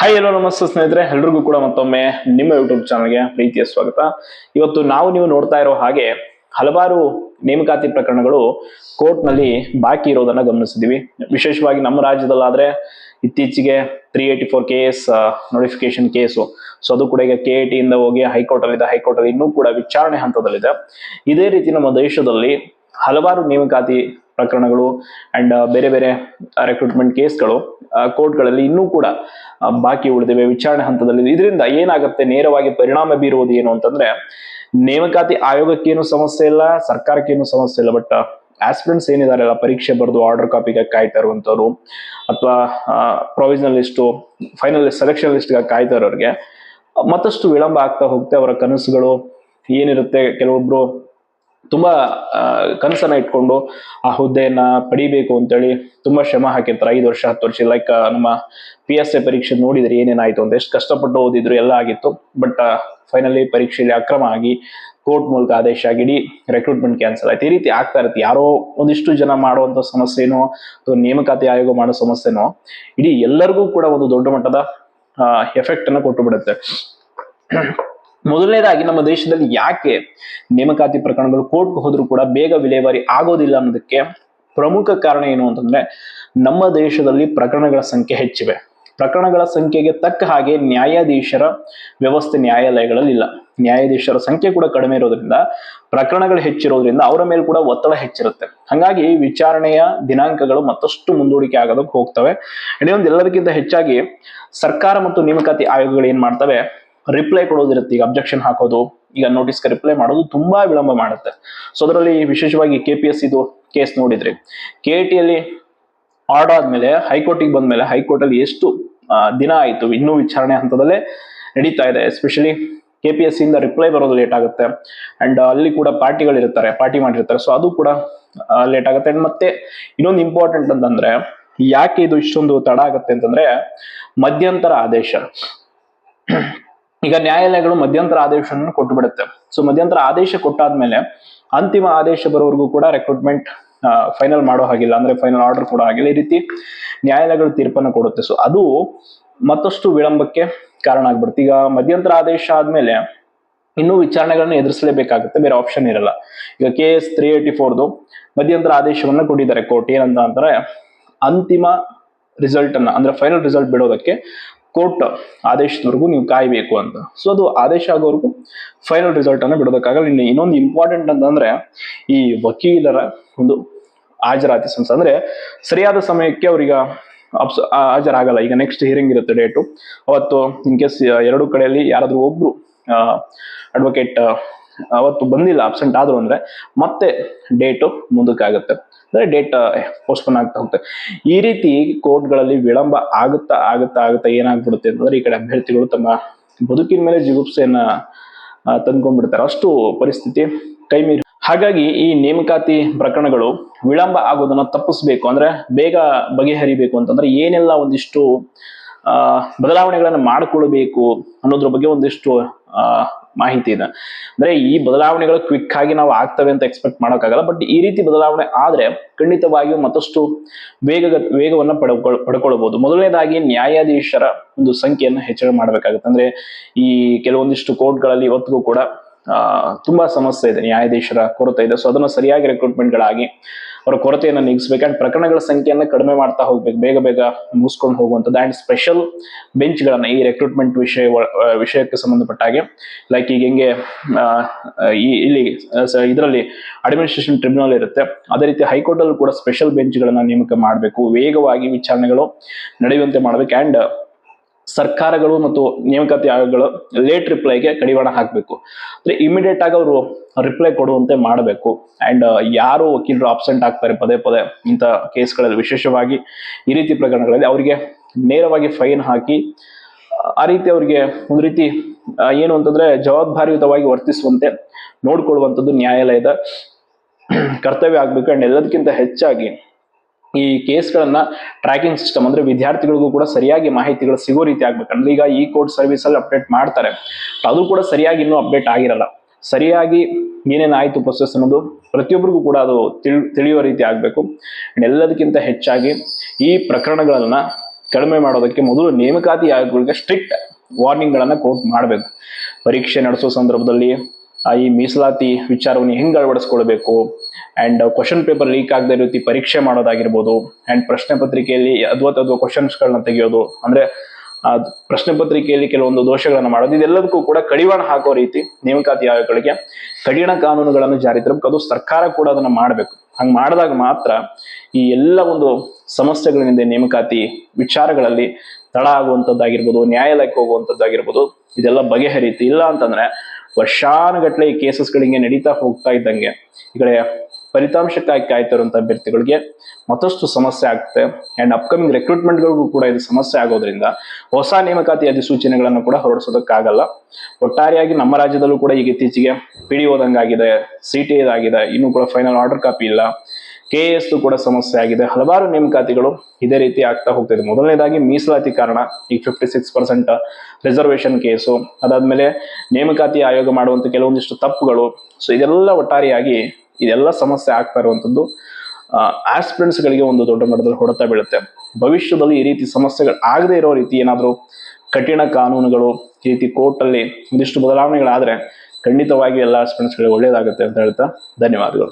Hi ಎಲ್ಲೋ ನಮಸ್ತೆ ಸ್ನೇಹಿತರೆ. ಎಲ್ರಿಗೂ ಕೂಡ ಮತ್ತೊಮ್ಮೆ ನಿಮ್ಮ ಯೂಟ್ಯೂಬ್ ಚಾನಲ್ಗೆ ಪ್ರೀತಿಯ ಸ್ವಾಗತ. ಇವತ್ತು ನಾವು ನೀವು ನೋಡ್ತಾ ಇರೋ ಹಾಗೆ ಹಲವಾರು ನೇಮಕಾತಿ ಪ್ರಕರಣಗಳು ಕೋರ್ಟ್ನಲ್ಲಿ ಬಾಕಿ ಇರೋದನ್ನ ಗಮನಿಸಿದೀವಿ. ವಿಶೇಷವಾಗಿ ನಮ್ಮ ರಾಜ್ಯದಲ್ಲಾದ್ರೆ ಇತ್ತೀಚೆಗೆ three eighty four K S notification case so ಅದು ಕೂಡ ಈಗ ಕೆ ಐ ಟಿಯಿಂದ ಹೋಗಿ ಹೈಕೋರ್ಟ್ ಅಲ್ಲಿ ಇದೆ ಹೈಕೋರ್ಟ್ ಅಲ್ಲಿ ಇನ್ನೂ ಕೂಡ ವಿಚಾರಣೆ ಹಂತದಲ್ಲಿದೆ. ಇದೇ ರೀತಿ ನಮ್ಮ ದೇಶದಲ್ಲಿ ಹಲವಾರು ನೇಮಕಾತಿ ಪ್ರಕರಣಗಳು ಅಂಡ್ ಬೇರೆ ಬೇರೆ ರೆಕ್ರೂಟ್ಮೆಂಟ್ ಕೇಸ್ಗಳು ಕೋರ್ಟ್ಗಳಲ್ಲಿ ಇನ್ನೂ ಕೂಡ ಬಾಕಿ ಉಳಿದಿವೆ. ವಿಚಾರಣೆ ಹಂತದಲ್ಲಿ ಇದರಿಂದ ಏನಾಗುತ್ತೆ? ನೇರವಾಗಿ ಪರಿಣಾಮ ಬೀರುವುದು ಏನು ಅಂತಂದ್ರೆ, ನೇಮಕಾತಿ ಆಯೋಗಕ್ಕೇನು ಸಮಸ್ಯೆ ಇಲ್ಲ, ಸರ್ಕಾರಕ್ಕೇನು ಸಮಸ್ಯೆ ಇಲ್ಲ. ಬಟ್ ಆಸ್ಪಿರೆಂಟ್ಸ್ ಏನಿದಾರಲ್ಲ ಪರೀಕ್ಷೆ ಬರೆದು ಆರ್ಡರ್ ಕಾಪಿಗೆ ಕಾಯ್ತಾ ಇರುವಂತವ್ರು ಅಥವಾ ಪ್ರೊವಿಷನಲ್ ಲಿಸ್ಟು ಫೈನಲ್ ಸೆಲೆಕ್ಷನ್ ಲಿಸ್ಟ್ಗೆ ಕಾಯ್ತಾ ಇರೋರಿಗೆ ಮತ್ತಷ್ಟು ವಿಳಂಬ ಆಗ್ತಾ ಹೋಗುತ್ತೆ. ಅವರ ಕನಸುಗಳು ಏನಿರುತ್ತೆ? ಕೆಲವೊಬ್ರು ತುಂಬಾ ಕನಸನ್ನ ಇಟ್ಕೊಂಡು ಆ ಹುದ್ದೆಯನ್ನ ಪಡಿಬೇಕು ಅಂತೇಳಿ ತುಂಬಾ ಶ್ರಮ ಹಾಕಿರ್ತಾರೆ. ಐದು ವರ್ಷ, ಹತ್ತು ವರ್ಷ ಲೈಕ್ ನಮ್ಮ ಪಿ ಎಸ್ ಎ ಪರೀಕ್ಷೆ ನೋಡಿದ್ರೆ ಏನೇನಾಯ್ತು ಅಂತ. ಎಷ್ಟು ಕಷ್ಟಪಟ್ಟು ಓದಿದ್ರು ಎಲ್ಲ ಆಗಿತ್ತು. ಬಟ್ ಫೈನಲಿ ಪರೀಕ್ಷೆಯಲ್ಲಿ ಅಕ್ರಮ ಆಗಿ ಕೋರ್ಟ್ ಮೂಲಕ ಆದೇಶ ಆಗಿ ಇಡೀ ರೆಕ್ರೂಟ್ಮೆಂಟ್ ಕ್ಯಾನ್ಸಲ್ ಆಯ್ತು. ಈ ರೀತಿ ಆಗ್ತಾ ಇರುತ್ತೆ. ಯಾರೋ ಒಂದಿಷ್ಟು ಜನ ಮಾಡುವಂತ ಸಮಸ್ಯೆನೋ ಅಥವಾ ನೇಮಕಾತಿ ಆಯೋಗ ಮಾಡೋ ಸಮಸ್ಯೆನೋ ಇಡೀ ಎಲ್ಲರಿಗೂ ಕೂಡ ಒಂದು ದೊಡ್ಡ ಮಟ್ಟದ ಎಫೆಕ್ಟ್ ಅನ್ನ ಕೊಟ್ಟು ಬಿಡುತ್ತೆ. ಮೊದಲನೇದಾಗಿ ನಮ್ಮ ದೇಶದಲ್ಲಿ ಯಾಕೆ ನೇಮಕಾತಿ ಪ್ರಕರಣಗಳು ಕೋರ್ಟ್ಗೆ ಹೋದ್ರೂ ಕೂಡ ಬೇಗ ವಿಲೇವಾರಿ ಆಗೋದಿಲ್ಲ ಅನ್ನೋದಕ್ಕೆ ಪ್ರಮುಖ ಕಾರಣ ಏನು ಅಂತಂದ್ರೆ ನಮ್ಮ ದೇಶದಲ್ಲಿ ಪ್ರಕರಣಗಳ ಸಂಖ್ಯೆ ಹೆಚ್ಚಿವೆ. ಪ್ರಕರಣಗಳ ಸಂಖ್ಯೆಗೆ ತಕ್ಕ ಹಾಗೆ ನ್ಯಾಯಾಧೀಶರ ವ್ಯವಸ್ಥೆ ನ್ಯಾಯಾಲಯಗಳಲ್ಲಿ ಇಲ್ಲ. ನ್ಯಾಯಾಧೀಶರ ಸಂಖ್ಯೆ ಕೂಡ ಕಡಿಮೆ ಇರೋದ್ರಿಂದ, ಪ್ರಕರಣಗಳು ಹೆಚ್ಚಿರೋದ್ರಿಂದ ಅವರ ಮೇಲೆ ಕೂಡ ಒತ್ತಡ ಹೆಚ್ಚಿರುತ್ತೆ. ಹಾಗಾಗಿ ವಿಚಾರಣೆಯ ದಿನಾಂಕಗಳು ಮತ್ತಷ್ಟು ಮುಂದೂಡಿಕೆ ಆಗೋದಕ್ಕೆ ಹೋಗ್ತವೆ. ಇನ್ನೊಂದು ಎಲ್ಲದಕ್ಕಿಂತ ಹೆಚ್ಚಾಗಿ ಸರ್ಕಾರ ಮತ್ತು ನೇಮಕಾತಿ ಆಯೋಗಗಳು ಏನ್ ಮಾಡ್ತವೆ? ರಿಪ್ಲೈ ಕೊಡೋದಿರುತ್ತೆ. ಈಗ ಅಬ್ಜೆಕ್ಷನ್ ಹಾಕೋದು, ಈಗ ನೋಟಿಸ್ಗೆ ರಿಪ್ಲೈ ಮಾಡೋದು ತುಂಬಾ ವಿಳಂಬ ಮಾಡುತ್ತೆ. ಸೊ ಅದರಲ್ಲಿ ವಿಶೇಷವಾಗಿ ಕೆ ಪಿ ಎಸ್ ಇದು ಕೇಸ್ ನೋಡಿದ್ರಿ. ಕೆ ಟಿಯಲ್ಲಿ ಆರ್ಡರ್ ಆದ್ಮೇಲೆ ಹೈಕೋರ್ಟಿಗೆ ಬಂದ್ಮೇಲೆ ಹೈಕೋರ್ಟ್ ಅಲ್ಲಿ ಎಷ್ಟು ದಿನ ಆಯಿತು, ಇನ್ನೂ ವಿಚಾರಣೆ ಹಂತದಲ್ಲೇ ನಡೀತಾ ಇದೆ. ಎಸ್ಪೆಷಲಿ ಕೆ ಪಿ ಎಸ್ ಇಂದ ರಿಪ್ಲೈ ಬರೋದು ಲೇಟ್ ಆಗುತ್ತೆ. ಅಂಡ್ ಅಲ್ಲಿ ಕೂಡ ಪಾರ್ಟಿಗಳಿರ್ತಾರೆ ಪಾರ್ಟಿ ಮಾಡಿರ್ತಾರೆ. ಸೊ ಅದು ಕೂಡ ಲೇಟ್ ಆಗುತ್ತೆ. ಅಂಡ್ ಮತ್ತೆ ಇನ್ನೊಂದು ಇಂಪಾರ್ಟೆಂಟ್ ಅಂತಂದ್ರೆ, ಯಾಕೆ ಇದು ಇಷ್ಟೊಂದು ತಡ ಆಗುತ್ತೆ ಅಂತಂದ್ರೆ ಮಧ್ಯಂತರ ಆದೇಶ. ಈಗ ನ್ಯಾಯಾಲಯಗಳು ಮಧ್ಯಂತರ ಆದೇಶವನ್ನು ಕೊಟ್ಟು ಬಿಡುತ್ತೆ ಸೊ ಮಧ್ಯಂತರ ಆದೇಶ ಕೊಟ್ಟಾದ್ಮೇಲೆ ಅಂತಿಮ ಆದೇಶ ಬರೋವರೆಗೂ ಕೂಡ ರೆಕ್ರೂಟ್ಮೆಂಟ್ ಫೈನಲ್ ಮಾಡೋ ಹಾಗಿಲ್ಲ. ಅಂದ್ರೆ ಫೈನಲ್ ಆರ್ಡರ್ ಕೊಡೋ ಹಾಗಿಲ್ಲ. ಈ ರೀತಿ ನ್ಯಾಯಾಲಯಗಳು ತೀರ್ಪನ್ನು ಕೊಡುತ್ತೆ. ಸೊ ಅದು ಮತ್ತಷ್ಟು ವಿಳಂಬಕ್ಕೆ ಕಾರಣ ಆಗ್ಬಿಡುತ್ತೆ. ಈಗ ಮಧ್ಯಂತರ ಆದೇಶ ಆದ್ಮೇಲೆ ಇನ್ನೂ ವಿಚಾರಣೆಗಳನ್ನ ಎದುರಿಸಲೇಬೇಕಾಗುತ್ತೆ. ಬೇರೆ ಆಪ್ಷನ್ ಇರಲ್ಲ. ಈಗ ಕೆ ಎಸ್ ತ್ರೀ ಏಯ್ಟಿ ಫೋರ್ದು ಮಧ್ಯಂತರ ಆದೇಶವನ್ನ ಕೊಟ್ಟಿದ್ದಾರೆ. ಕೋರ್ಟ್ ಏನಂತ ಅಂದ್ರೆ ಅಂತಿಮ ರಿಸಲ್ಟ್ ಅನ್ನ, ಅಂದ್ರೆ ಫೈನಲ್ ರಿಸಲ್ಟ್ ಬಿಡೋದಕ್ಕೆ ಕೋರ್ಟ್ ಆದೇಶದವರೆಗೂ ನೀವು ಕಾಯಬೇಕು ಅಂತ. ಸೊ ಅದು ಆದೇಶ ಆಗೋವರೆಗೂ ಫೈನಲ್ ರಿಸಲ್ಟ್ ಅನ್ನು ಬಿಡೋದಕ್ಕಾಗಲ್ಲ. ಇನ್ನು ಇನ್ನೊಂದು ಇಂಪಾರ್ಟೆಂಟ್ ಅಂತಂದ್ರೆ, ಈ ವಕೀಲರ ಒಂದು ಹಾಜರಾತಿ ಸಂಸ್ಥೆ. ಅಂದ್ರೆ, ಸರಿಯಾದ ಸಮಯಕ್ಕೆ ಅವ್ರೀಗ ಅಬ್ಸ ಹಾಜರಾಗಲ್ಲ. ಈಗ ನೆಕ್ಸ್ಟ್ ಹಿಯರಿಂಗ್ ಇರುತ್ತೆ ಡೇಟು ಅವತ್ತು ಇನ್ ಕೇಸ್ ಎರಡು ಕಡೆಯಲ್ಲಿ ಯಾರಾದರೂ ಒಬ್ರು ಅಡ್ವೊಕೇಟ್ ಅವತ್ತು ಬಂದಿಲ್ಲ ಅಬ್ಸೆಂಟ್ ಆದ್ರು ಅಂದ್ರೆ ಮತ್ತೆ ಡೇಟು ಮುಂದಕ್ಕಾಗುತ್ತೆ. ಅಂದ್ರೆ ಡೇಟ್ ಪೋಸ್ಟ್ಪೋನ್ ಆಗ್ತಾ ಹೋಗುತ್ತೆ. ಈ ರೀತಿ ಕೋರ್ಟ್ಗಳಲ್ಲಿ ವಿಳಂಬ ಆಗುತ್ತಾ ಆಗುತ್ತಾ ಆಗುತ್ತಾ ಏನಾಗ್ಬಿಡುತ್ತೆ ಅಂತಂದ್ರೆ ಈ ಕಡೆ ಅಭ್ಯರ್ಥಿಗಳು ತಮ್ಮ ಬದುಕಿನ ಮೇಲೆ ಜಿಗುಪ್ಸೆಯನ್ನ ತಂದ್ಕೊಂಡ್ಬಿಡ್ತಾರೆ. ಅಷ್ಟು ಪರಿಸ್ಥಿತಿ ಕೈ ಮೀರಿ. ಹಾಗಾಗಿ ಈ ನೇಮಕಾತಿ ಪ್ರಕರಣಗಳು ವಿಳಂಬ ಆಗೋದನ್ನ ತಪ್ಪಿಸ್ಬೇಕು. ಅಂದ್ರೆ ಬೇಗ ಬಗೆಹರಿಬೇಕು ಅಂತಂದ್ರೆ ಏನೆಲ್ಲ ಒಂದಿಷ್ಟು ಬದಲಾವಣೆಗಳನ್ನು ಮಾಡಿಕೊಳ್ಬೇಕು ಅನ್ನೋದ್ರ ಬಗ್ಗೆ ಒಂದಿಷ್ಟು ಮಾಹಿತಿ ಇದೆ. ಅಂದ್ರೆ ಈ ಬದಲಾವಣೆಗಳು ಕ್ವಿಕ್ ಆಗಿ ನಾವು ಆಗ್ತವೆ ಅಂತ ಎಕ್ಸ್ಪೆಕ್ಟ್ ಮಾಡೋಕ್ಕಾಗಲ್ಲ ಬಟ್ ಈ ರೀತಿ ಬದಲಾವಣೆ ಆದ್ರೆ ಖಂಡಿತವಾಗಿಯೂ ಮತ್ತಷ್ಟು ವೇಗ, ವೇಗವನ್ನು ಪಡ್ಕೊಳ್ ಪಡ್ಕೊಳ್ಬಹುದು ಮೊದಲನೇದಾಗಿ ನ್ಯಾಯಾಧೀಶರ ಒಂದು ಸಂಖ್ಯೆಯನ್ನು ಹೆಚ್ಚಳ ಮಾಡಬೇಕಾಗುತ್ತೆ. ಅಂದ್ರೆ ಈ ಕೆಲವೊಂದಿಷ್ಟು ಕೋರ್ಟ್ಗಳಲ್ಲಿ ಇವತ್ತಿಗೂ ಕೂಡ ತುಂಬಾ ಸಮಸ್ಯೆ ಇದೆ. ನ್ಯಾಯಾಧೀಶರ ಕೊರತೆ ಇದೆ. ಸೊ ಅದನ್ನು ಸರಿಯಾಗಿ ರೆಕ್ರೂಟ್ಮೆಂಟ್ಗಳಾಗಿ ಅವರ ಕೊರತೆಯನ್ನು ನೀಗಿಸ್ಬೇಕು. ಅಂಡ್ ಪ್ರಕರಣಗಳ ಸಂಖ್ಯೆಯನ್ನು ಕಡಿಮೆ ಮಾಡ್ತಾ ಹೋಗ್ಬೇಕು. ಬೇಗ ಬೇಗ ಮುಗಿಸ್ಕೊಂಡು ಹೋಗುವಂಥದ್ದು. ಆ್ಯಂಡ್ ಸ್ಪೆಷಲ್ ಬೆಂಚ್ಗಳನ್ನು ಈ ರೆಕ್ರೂಟ್ಮೆಂಟ್ ವಿಷಯ ವಿಷಯಕ್ಕೆ ಸಂಬಂಧಪಟ್ಟ ಹಾಗೆ ಲೈಕ್ ಈಗ ಹೆಂಗೆ ಈ, ಇಲ್ಲಿ ಇದರಲ್ಲಿ ಅಡ್ಮಿನಿಸ್ಟ್ರೇಷನ್ ಟ್ರಿಬ್ಯುನಲ್ ಇರುತ್ತೆ. ಅದೇ ರೀತಿ ಹೈಕೋರ್ಟಲ್ಲೂ ಕೂಡ ಸ್ಪೆಷಲ್ ಬೆಂಚ್ಗಳನ್ನು ನೇಮಕ ಮಾಡಬೇಕು. ವೇಗವಾಗಿ ವಿಚಾರಣೆಗಳು ನಡೆಯುವಂತೆ ಮಾಡಬೇಕು. ಅಂಡ್ ಸರ್ಕಾರಗಳು ಮತ್ತು ನೇಮಕಾತಿ ಆಯೋಗಗಳು ಲೇಟ್ ರಿಪ್ಲೈಗೆ ಕಡಿವಾಣ ಹಾಕಬೇಕು. ಅಂದ್ರೆ ಇಮಿಡಿಯೇಟ್ ಆಗಿ ಅವರು ರಿಪ್ಲೈ ಕೊಡುವಂತೆ ಮಾಡಬೇಕು. ಅಂಡ್ ಯಾರು ವಕೀಲರು ಆಬ್ಸೆಂಟ್ ಆಗ್ತಾರೆ ಪದೇ ಪದೇ ಇಂಥ ಕೇಸ್ಗಳಲ್ಲಿ ವಿಶೇಷವಾಗಿ ಈ ರೀತಿ ಪ್ರಕರಣಗಳಲ್ಲಿ ಅವರಿಗೆ ನೇರವಾಗಿ ಫೈನ್ ಹಾಕಿ, ಆ ರೀತಿ ಅವರಿಗೆ ಒಂದು ರೀತಿ ಏನು ಅಂತಂದ್ರೆ ಜವಾಬ್ದಾರಿಯುತವಾಗಿ ವರ್ತಿಸುವಂತೆ ನೋಡ್ಕೊಳ್ಳುವಂಥದ್ದು ನ್ಯಾಯಾಲಯದ ಕರ್ತವ್ಯ ಆಗ್ಬೇಕು. ಅಂಡ್ ಎಲ್ಲದಕ್ಕಿಂತ ಹೆಚ್ಚಾಗಿ ಈ ಕೇಸ್ಗಳನ್ನ ಟ್ರ್ಯಾಕಿಂಗ್ ಸಿಸ್ಟಮ್ ಅಂದ್ರೆ ವಿದ್ಯಾರ್ಥಿಗಳಿಗೂ ಕೂಡ ಸರಿಯಾಗಿ ಮಾಹಿತಿಗಳು ಸಿಗೋ ರೀತಿ ಆಗ್ಬೇಕು ಅಂದ್ರೆ ಈಗ ಈ ಕೋರ್ಟ್ ಸರ್ವಿಸ್ ಅಲ್ಲಿ ಅಪ್ಡೇಟ್ ಮಾಡ್ತಾರೆ. ಅದು ಕೂಡ ಸರಿಯಾಗಿ ಇನ್ನೂ ಅಪ್ಡೇಟ್ ಆಗಿರಲ್ಲ. ಸರಿಯಾಗಿ ಏನೇನಾಯ್ತು ಪ್ರೊಸೆಸ್ ಅನ್ನೋದು ಪ್ರತಿಯೊಬ್ಬರಿಗೂ ಕೂಡ ಅದು ತಿಳ್ ತಿಳಿಯುವ ರೀತಿ ಆಗಬೇಕು. ಎಲ್ಲದಕ್ಕಿಂತ ಹೆಚ್ಚಾಗಿ ಈ ಪ್ರಕರಣಗಳನ್ನ ಕಡಿಮೆ ಮಾಡೋದಕ್ಕೆ ಮೊದಲು ನೇಮಕಾತಿ ಆಯೋಗಗಳಿಗೆ ಸ್ಟ್ರಿಕ್ಟ್ ವಾರ್ನಿಂಗ್ ಕೋರ್ಟ್ ಮಾಡಬೇಕು. ಪರೀಕ್ಷೆ ನಡೆಸೋ ಸಂದರ್ಭದಲ್ಲಿ ಈ ಮೀಸಲಾತಿ ವಿಚಾರವನ್ನು ಹೆಂಗೆ ಅಳವಡಿಸ್ಕೊಳ್ಬೇಕು? ಅಂಡ್ ಕ್ವಶನ್ ಪೇಪರ್ ಲೀಕ್ ಆಗದೆ ರೀತಿ ಪರೀಕ್ಷೆ ಮಾಡೋದಾಗಿರ್ಬೋದು ಅಂಡ್ ಪ್ರಶ್ನೆ ಪತ್ರಿಕೆಯಲ್ಲಿ ಅದ್ವಾ ತದ್ವಾ ಕ್ವಶನ್ಸ್ಗಳನ್ನ ತೆಗೆಯೋದು. ಅಂದ್ರೆ ಪ್ರಶ್ನೆ ಪತ್ರಿಕೆಯಲ್ಲಿ ಕೆಲವೊಂದು ದೋಷಗಳನ್ನ ಮಾಡೋದು. ಇದೆಲ್ಲದಕ್ಕೂ ಕೂಡ ಕಡಿವಾಣ ಹಾಕೋ ರೀತಿ ನೇಮಕಾತಿ ಆಯೋಗಗಳಿಗೆ ಕಠಿಣ ಕಾನೂನುಗಳನ್ನು ಜಾರಿ ತರಬೇಕು. ಅದು ಸರ್ಕಾರ ಕೂಡ ಅದನ್ನ ಮಾಡಬೇಕು. ಹಂಗೆ ಮಾಡಿದಾಗ ಮಾತ್ರ ಈ ಎಲ್ಲ ಒಂದು ಸಮಸ್ಯೆಗಳಿಂದ ನೇಮಕಾತಿ ವಿಚಾರಗಳಲ್ಲಿ ತಡ ಆಗುವಂತದ್ದಾಗಿರ್ಬೋದು, ನ್ಯಾಯಾಲಯಕ್ಕೆ ಹೋಗುವಂಥದ್ದಾಗಿರ್ಬೋದು ಇದೆಲ್ಲ ಬಗೆಹರಿತಿ ಇಲ್ಲ ಅಂತಂದ್ರೆ ವರ್ಷಾನುಗಟ್ಲೆ ಈ ಕೇಸಸ್ಗಳಿಗೆ ನಡೀತಾ ಹೋಗ್ತಾ ಇದ್ದಂಗೆ ಈ ಕಡೆ ಫಲಿತಾಂಶಕ್ಕಾಗಿ ಕಾಯ್ತಿರುವಂತ ಅಭ್ಯರ್ಥಿಗಳಿಗೆ ಮತ್ತಷ್ಟು ಸಮಸ್ಯೆ ಆಗುತ್ತೆ ಅಂಡ್ ಅಪ್ಕಮಿಂಗ್ ರಿಕ್ರೂಟ್ಮೆಂಟ್ಗಳಿಗೂ ಕೂಡ ಇದು ಸಮಸ್ಯೆ ಆಗೋದ್ರಿಂದ ಹೊಸ ನೇಮಕಾತಿ ಅಧಿಸೂಚನೆಗಳನ್ನು ಕೂಡ ಹೊರಡಿಸೋದಕ್ಕಾಗಲ್ಲ. ಒಟ್ಟಾರೆಯಾಗಿ ನಮ್ಮ ರಾಜ್ಯದಲ್ಲೂ ಕೂಡ ಈಗ ಇತ್ತೀಚೆಗೆ ಪಿಡಿ ಹೋದಂಗಾಗಿದೆ ಸಿ ಟಿ ಇದಾಗಿದೆ, ಇನ್ನೂ ಕೂಡ ಫೈನಲ್ ಆರ್ಡರ್ ಕಾಪಿ ಇಲ್ಲ. ಕೆ ಎಸ್ ಕೂಡ ಸಮಸ್ಯೆ ಆಗಿದೆ. ಹಲವಾರು ನೇಮಕಾತಿಗಳು ಇದೇ ರೀತಿ ಆಗ್ತಾ ಹೋಗ್ತಿದೆ ಮೊದಲನೇದಾಗಿ ಮೀಸಲಾತಿ ಕಾರಣ, ಈಗ fifty six percent reservation case ಅದಾದ್ಮೇಲೆ ನೇಮಕಾತಿ ಆಯೋಗ ಮಾಡುವಂತ ಕೆಲವೊಂದಿಷ್ಟು ತಪ್ಪುಗಳು. ಸೊ ಇದೆಲ್ಲ ಒಟ್ಟಾರೆಯಾಗಿ ಇದೆಲ್ಲ ಸಮಸ್ಯೆ ಆಗ್ತಾ ಇರುವಂಥದ್ದು ಆಸ್ಪಿರೆಂಟ್ಸ್ ಗಳಿಗೆ ಒಂದು ದೊಡ್ಡ ಮಟ್ಟದಲ್ಲಿ ಹೊಡೆತ ಬೀಳುತ್ತೆ. ಭವಿಷ್ಯದಲ್ಲಿ ಈ ರೀತಿ ಸಮಸ್ಯೆಗಳು ಆಗದೇ ಇರೋ ರೀತಿ ಏನಾದರೂ ಕಠಿಣ ಕಾನೂನುಗಳು, ಈ ರೀತಿ ಕೋರ್ಟಲ್ಲಿ ಒಂದಿಷ್ಟು ಬದಲಾವಣೆಗಳಾದರೆ ಖಂಡಿತವಾಗಿ ಎಲ್ಲ ಆಸ್ಪಿರೆಂಟ್ಸ್ ಗಳಿಗೆ ಒಳ್ಳೇದಾಗುತ್ತೆ ಅಂತ ಹೇಳ್ತಾ ಧನ್ಯವಾದಗಳು.